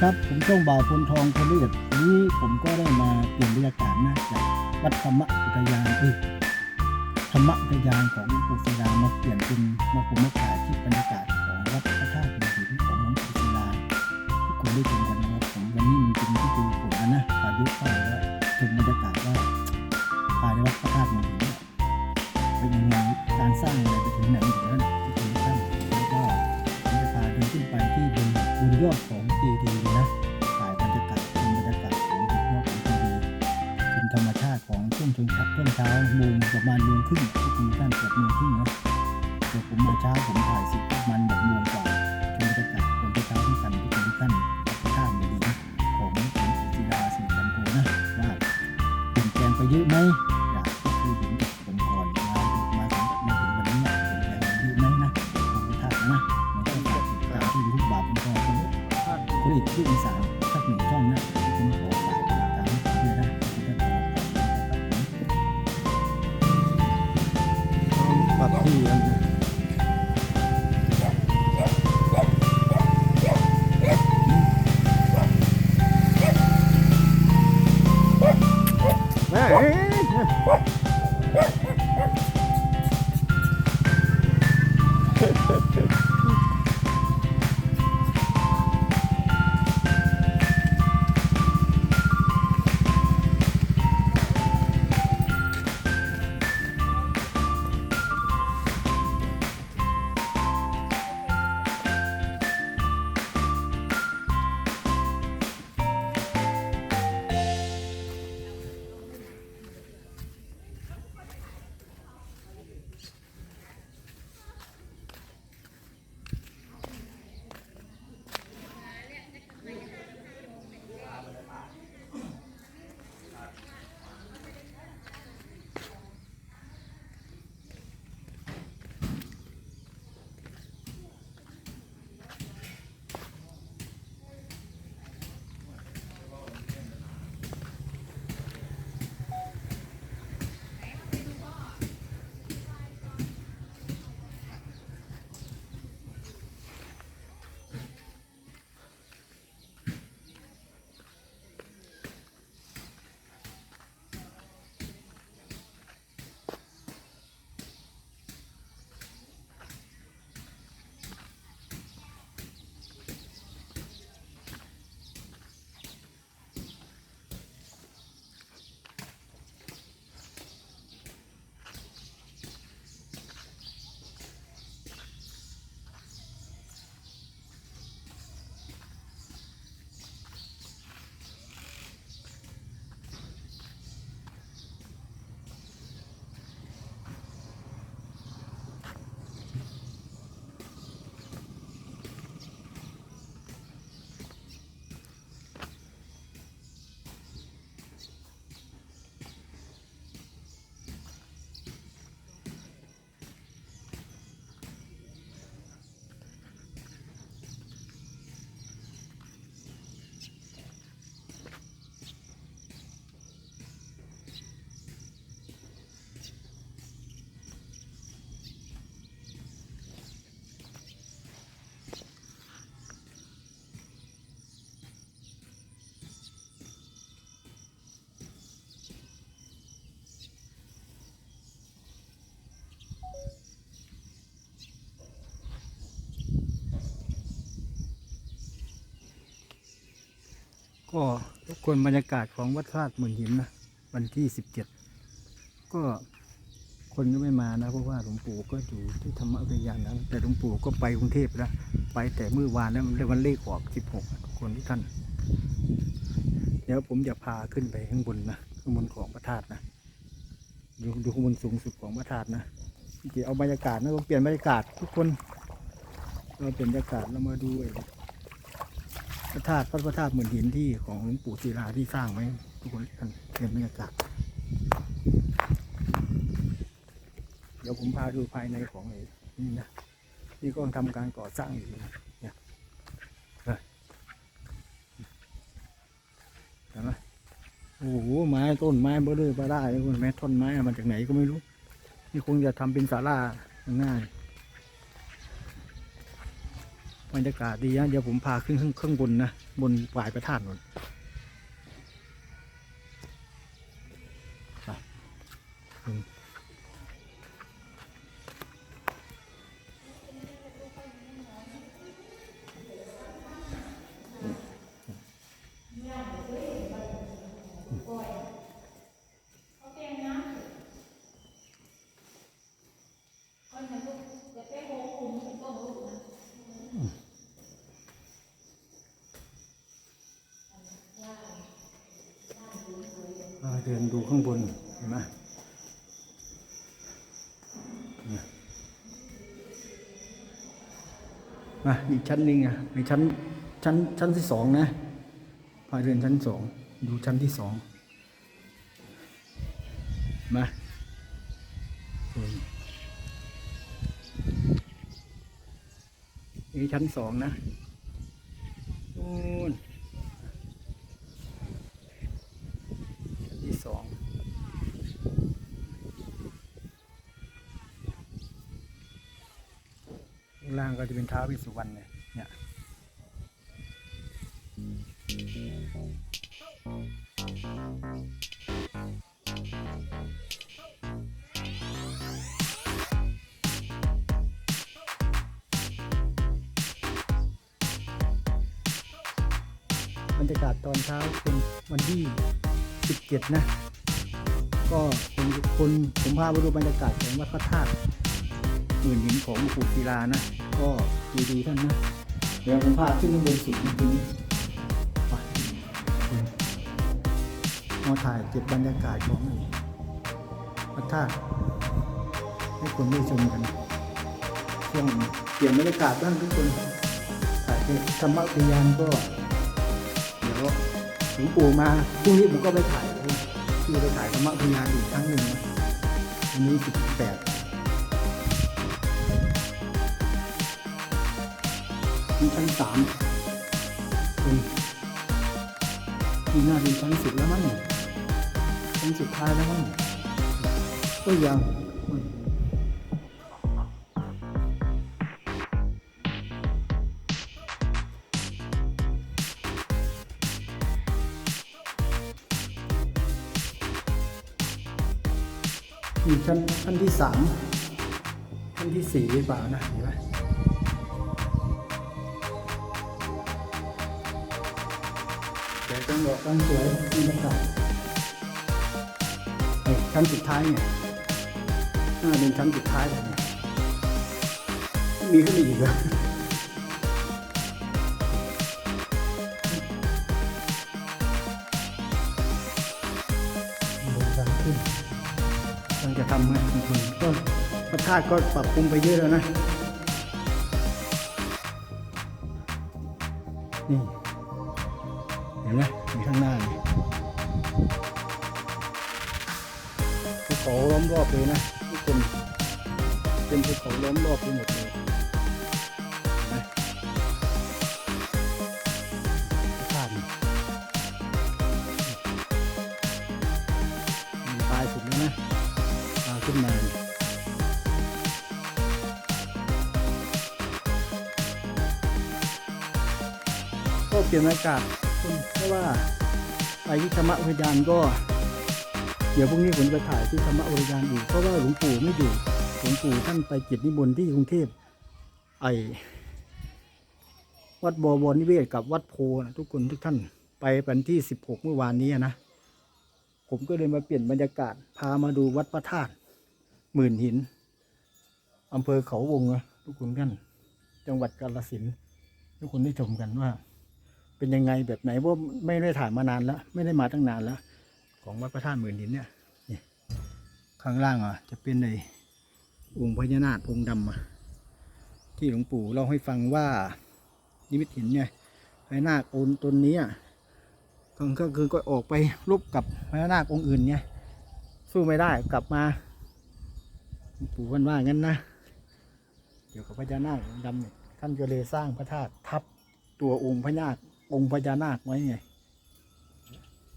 ครับ ผมช่องบ่าวพลทองพลเลือดวันนี้ผมก็ได้มาเปลี่ยนบรรยากาศนะจากวัดธรรมอุทยานเอธรรมอุทยานของหลวงปู่ศิลามาเปลี่ยนเป็นมาผมมาถ่ายที่บรรยากาศของวัดพระธาตุหินของหลวงปู่ศิลาทุกคนได้ชมกันนะครับผมวันนี้มันเป็นที่ดูฝนนะพายุเข้าแล้วชมบรรยากาศว่าภายในวัดพระธาตุหินเป็นยังไงการสร้างอะไรไปถึงไหนถึงนั้นถึงขั้นแล้วก็ผมจะพาเดินขึ้นไปที่บนบนยอดของ ช่วงชนชักช่วงเช้าโมงประมาณโมงครึ่งทุกคนท่านเกือบโมงครึ่งนะเดี๋ยวผมมาเช้าผมถ่ายสิประมาณแบบโมงกว่าชมบรรยากาศตอนเช้าที่กันทุกคนทุกท่านพระธาดีย์ของหลวงปู่ศิลาสิริจันโกนะว่าเปลี่ยนแปลงไปเยอะไหมจากที่เห็นจากผมก่อนมามาถึงมาถึงวันนี้เปลี่ยนแปลงเยอะไหมนะของพระธาตุนะมันก็ฝากติดตามที่ยูทูบาปเป็นพ่อคนคนอีกที่อีสานสักหนึ่งช่องนะที่ผมขอฝาก น ก็ทุกคนบรรยากาศของวัดธาตุหมื่นหินนะวันที่สิบเจ็ดก็คนก็ไม่มานะเพราะว่าหลวงปู่ก็อยู่ที่ธรรมอุทยานนั้นแต่หลวงปู่ก็ไปกรุงเทพแล้วไปแต่เมื่อวานแล้วมันวันเลขออกสิบหกทุกคนทุกท่าน เดี๋ยวผมจะพาขึ้นไปข้างบนนะข้างบนของพระธาตุนะดูดูข้างบนสูงสุดของพระธาตุนะเดี๋ยวเอาบรรยากาศนะเราเปลี่ยนบรรยากาศทุกคนเราเปลี่ยนบรรยากาศเรามาดูไอ้ พระธาตุพระธาตุเหมือนหินที่ของหลวงปู่ศิลาที่สร้างไว้ทุกคนกันเห็นบรรยากาศเดี๋ยวผมพาดูภายในของนี่นะที่ก็ทำการก่อสร้างอยู่นะเนี่ยเห็นไหมโอ้โหไม้ต้นไม้เบอร์เรอร์บาร่าเลยคุณแม่ท่อนไม้มาจากไหนก็ไม่รู้ นี่คงจะทำเป็นศาลาง่ายบ รรรยากาศดีนะเดี๋ยวผมพาขึ้นข้างข้างบนนะบนปลายพระธาตุนนไปอืมอ่าเดูข้างบนเห็นไหมมาอีกชั้นหนึ่งอะในชั้นชั้นชั้นที่สองนะพาเดินชั้นสองดูชั้นที่สองมานี่ชั้นสองนะนู่น ชั้นที่สองข้างล่างก็ จะเป็นท้าวิสุวรรณเนี่ยเนี่ยบรรยากาศตอนเช้าเป็นวันที่ 17 นะ ก็เป็นคนผมพาไปดูบรรยากาศของวัดพระธาตุหมื่นหินของหลวงปู่ศิลานะ ก็ดีดีท่านนะเดี๋ยวผมพาขึ้นข้างบนสุดตรงนี้ไปมาถ่ายเก็บบรรยากาศของพระธาตุให้คนได้ชมกันช่วงเปลี่ยนบรรยากาศบ้างทุกคนถ่ายเป็นธรรมะพยานก็เดี๋ยวหลวงปู่มาพรุ่งนี้ผมก็ไปถ่ายที่ไปถ่ายธรรมะพยานอีกครั้งหนึ่งวันนี้สิบแปด นี่ชั้นสามเป็นนี่น่าเป็นชั้นสุดแล้วมั้งชั้นสุดท้ายแล้วมั้งก็ยังมีชั้นชั้นที่สามชั้นที่สี่หรือเปล่านะเห็นไหม แต่ต้องบอกต้องสวยบรรยากาศเอ้ยชั้นสุดท้ายเนี่ยน่าเป็นชั้นสุดท้ายเลยเนี่ยมีขึ้นมาอีกเหรอบนทางขึ้นกำลังจะทำไงบางคนก็พระธาตุก็ปรับปรุงไปเยอะแล้วนะนี่ ล้อมรอบเลยนะทุกคนเป็นภูเขาล้อมรอบไปหมดเลยเห็นไหมภานปลายสุดเลยนะปลาขึ้นมาก็เปลี่ยนบรรยากาศเพราะว่าไปที่ธรรมอุทยานก็ เดี๋ยวพรุ่งนี้ผมจะถ่ายที่ธรรมอุทยานอีกเพราะว่าหลวงปู่ไม่อยู่หลวงปู่ท่านไปกิจนิมนต์ที่กรุงเทพไอวัดบวรนิเวศกับวัดโพนะทุกคนทุกท่านไปวันที่สิบหกเมื่อวานนี้นะ ผมก็เลยมาเปลี่ยนบรรยากาศ พามาดูวัดพระธาตุหมื่นหินอำเภอเขาวงนะทุกคนท่านจังหวัดกาฬสินทุกคนได้ชมกันว่า เป็นยังไงแบบไหนว่าไม่ได้ถ่ายมานานแล้ว ไม่ได้มาตั้งนานแล้ว ของวัดพระธาตุหมื่นหินเนี่ยนี่ข้างล่างอะจะเป็นในองค์พญานาคองค์ดำอะที่หลวงปู่เล่าให้ฟังว่านิมิตเห็นไงพญานาคองค์ตนนี้อะก็คือก็ออกไปรบกับพญานาคองค์อื่นไงสู้ไม่ได้กลับมาปู่วันว่างั้นนะเกี่ยวกับพญานาคองค์ดำเนี่ยท่านก็เลยสร้างพระธาตุทับตัวองค์พญานาคองค์พญานาคไว้ไง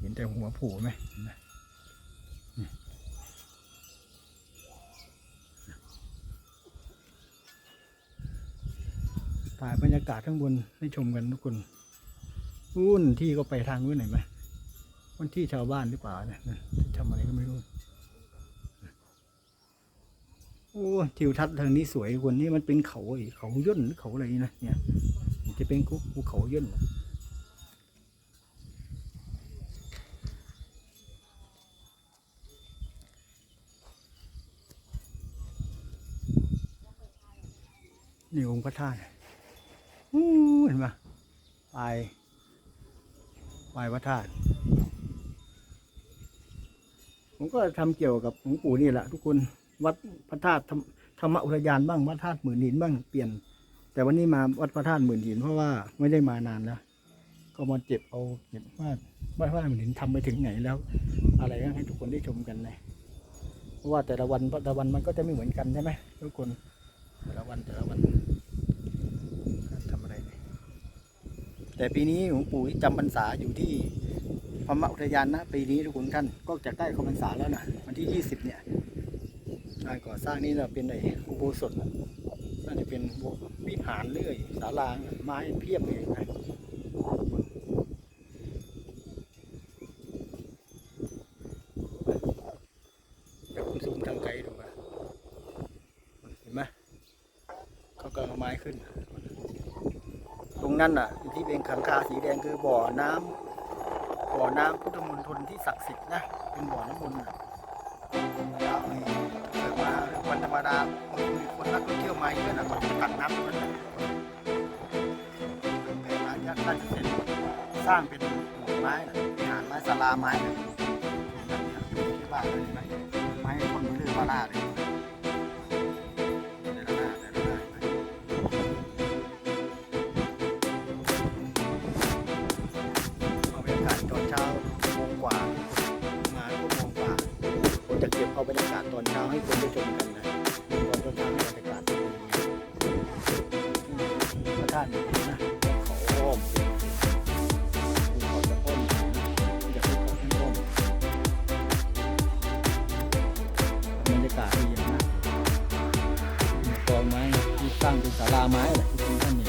เห็นแต่หัวผล่ไหมถ่ายบรรยากาศข้างบนให้ชมกันทุกคนอุ้นที่ก็ไปทางนู้นไหนอยไหมวันที่ชาวบ้านหรือเปล่าเนี่ยนะทำอะไรก็ไม่รู้โอ้ทิวทัศน์ทางนี้สวยคนนี่มันเป็นเขาไอ้เขาย่นหรือเขาอะไรนะเนี่ยจะเป็นภูเขาย่น นี่องค์พระธาตุเห็นปะปลายปลายพระธาตุผมก็ทำเกี่ยวกับหลวงปู่นี่แหละทุกคนวัดพระธาตุธรรมธรรมอุทยานบ้างวัดธาตุหมื่นหินบ้างเปลี่ยน แต่วันนี้มาวัดพระธาตุหมื่นหินเพราะว่าไม่ได้มานานแล้ว ก็มาเจ็บเอาเห็นว่าวัดพระธาตุหมื่นหินทำไปถึงไหนแล้ว อะไรก็ให้ทุกคนได้ชมกันเลยเพราะว่าแต่ละวันแต่ละวันมันก็จะไม่เหมือนกันใช่ไหมทุกคน แต่ละวันแต่ละวันการทำอะไร แต่ปีนี้หลวงปู่จำพรรษาอยู่ที่พรรมอุทยานนะ ปีนี้ทุกคนท่านก็จะใกล้เข้าพรรษาแล้วนะวันที่ยี่สิบเนี่ยการก่อสร้างนี่เราเป็นไอ้อุโบสถน่ะน่าจะเป็นวิหารเลื่อยศาลาไม้เพียบเลยนะเดี๋ยวคุณซูมทางไกลดูนะเห็นไหมเขาก็เอาไม้ขึ้น ตรง นั้นน่ะ ที่เป็นขังคาสีแดงคือบ่อน้ำบ่อน้ำพุทธมณฑลที่ศักดิ์สิทธิ์นะเป็นบ่อน้ำมนต์นะครับนี่เกิดมาวันธรรมดามีคนนักท่องเที่ยวมาเยอะนะก็จะตัดน้ำตรงนั้นนะแต่อาญาน่าจะเป็นสร้างเป็นหมู่ไม้นะหารไม้ศาลาไม้นะที่บ้านเลยไหมไม้ต้นมือเรื่องบาร่าเลย อาบรรยากาศตอนเช้าให้คนได้ชมกันนะตอนเช้าให้บรรยากาศเป็นยังไงพระธาตุนี่นะเขาอ้อมภูเขาจะอ้อมอยากให้เขาทั้งอ้อมบรรยากาศดีมากมีกองไม้ที่สร้างเป็นศาลาไม้แหละที่ท่านนี่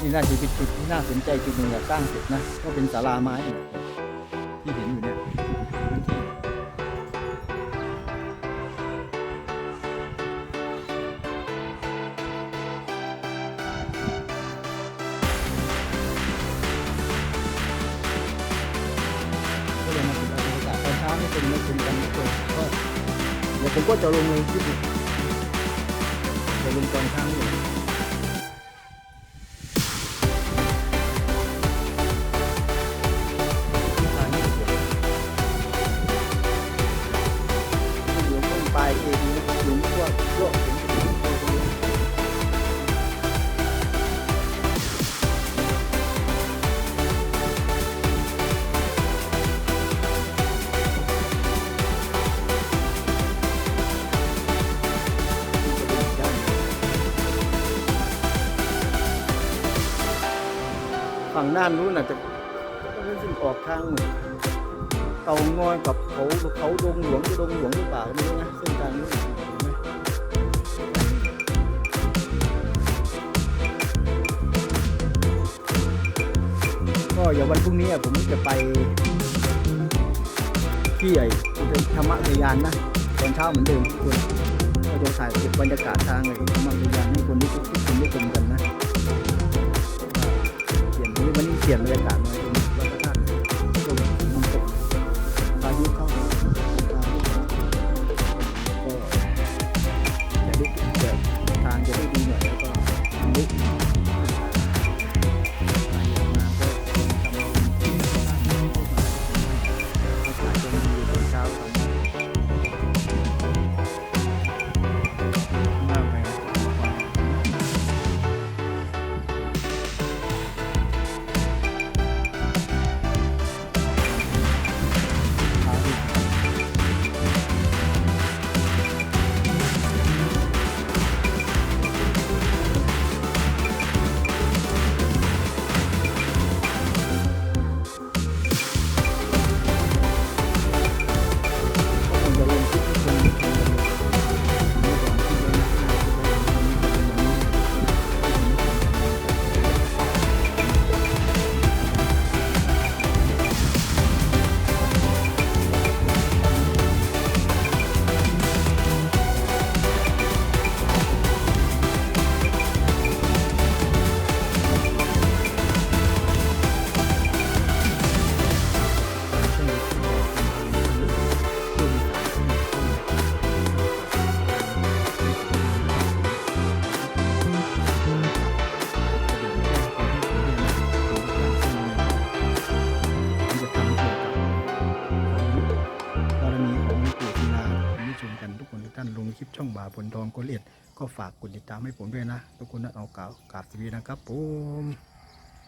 นี่น่าจะเป็นจุดที่น่าสนใจจุดหนึ่งอะสร้างเสร็จนะก็เป็นศาลาไม้ ตอนเช้านี่เป็นไม่เป็นกันทุกคนก็เดี๋ยวผมก็จะลงในคลิปอีกจะลงตอนเช้านี่ท ฝั่งด้านนู้นอาจจะก็รู้สึกออกทางเหมือนเตางอยกับเขาเขาดงหลวงจะดงหลวงหรือเปล่าไม่รู้นะเส้นทางนี้เห็นไหมก็อย่าวันพรุ่งนี้ผมจะไปที่ใหญ่ธรรมอุทยานนะตอนเช้าเหมือนเดิมทุกคนก็จะถ่ายเก็บบรรยากาศทางไอ้ธรรมอุทยานให้คนได้ทุกคนได้ชมกันนะ เปลี่ยนบรรยากาศมาากกดติดตามให้ผมด้วยนะ ทุกคนนะเอากราบกราบสวัสดีนะครับผม